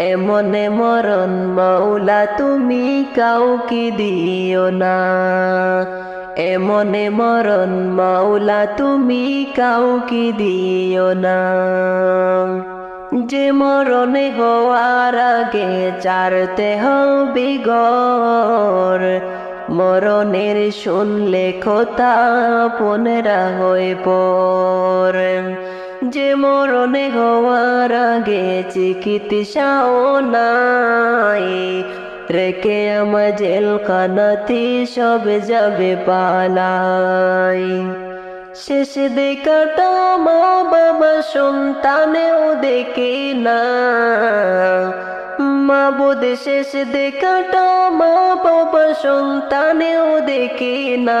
এমনে মরণ মাওলা তুমি কাউকে দিও না। এমনে মরণ মাওলা তুমি কাউকে দিও না। যে মরণে হওয়ার আগে চারতে হবে গর মরণের শুনলে খোতা পনেরা হয়ে পর। যে মরণে হওয়ার আগে চিকিৎসাও নাই। রেখে আমার জেলখানাতে সব যাবে পালাই। শেষ দেখাটা মা বাবা সন্তানেও দেখে না। মা বোধ শেষ দেখাটা মা বাবা সন্তানেও দেখে না।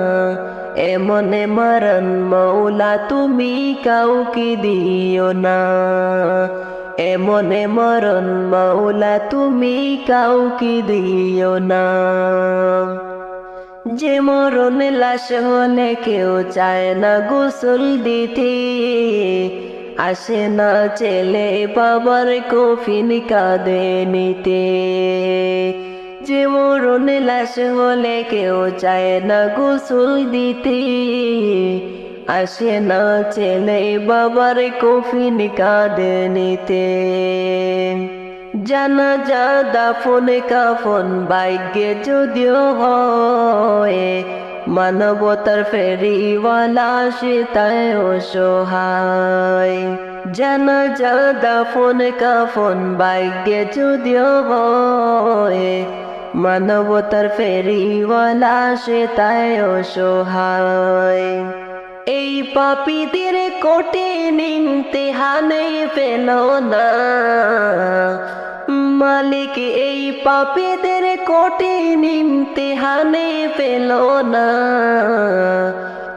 এমনে মরণ মৌলা, তুমি কাউকে দিও না। এমনে মরণ মৌলা, তুমি কাউকে দিও না। যে মরণ লাশ হলে কেউ চায় না গোসল দিতে। আসে না ছেলে বাবার কফিন কাঁদে নিতে। যে মরণ লাশ হলে কেউ চায় না গোসল দিতে। আসে না ছেলে বাবার কফিন কাঁদে নিতে। জানা যা দাফন কাফন ভাগ্যে যদিও হয়, মানবতার ফেরিওয়ালা সে তাই অসহায়। জানা যা দাফন কাফন ভাগ্যে যদিও হয় মানবতার ফেরিওয়ালা, সে তাই অসহায়। এই পাপীদের কোটে নিনতে হানে ফেল না। মালিক, এই পাপীদের কোটে নিনতে হানে ফেল না।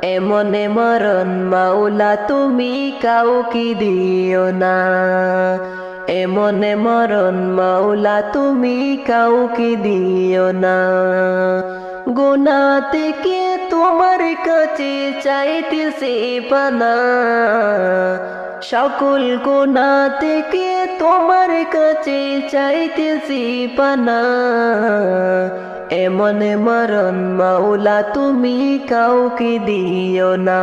এমনে মরণ মাওলা, তুমি কাউকে দিও না। এমনে মরণ মাওলা তুমি কাউকে দিও না। গুনা থেকে তোমার কাছে চাইতেছে পানা। সকল গুনা থেকে তোমার কাছে চাইতেছি পানা। এমন মরণ মাওলা তুমি কাউকে দিও না।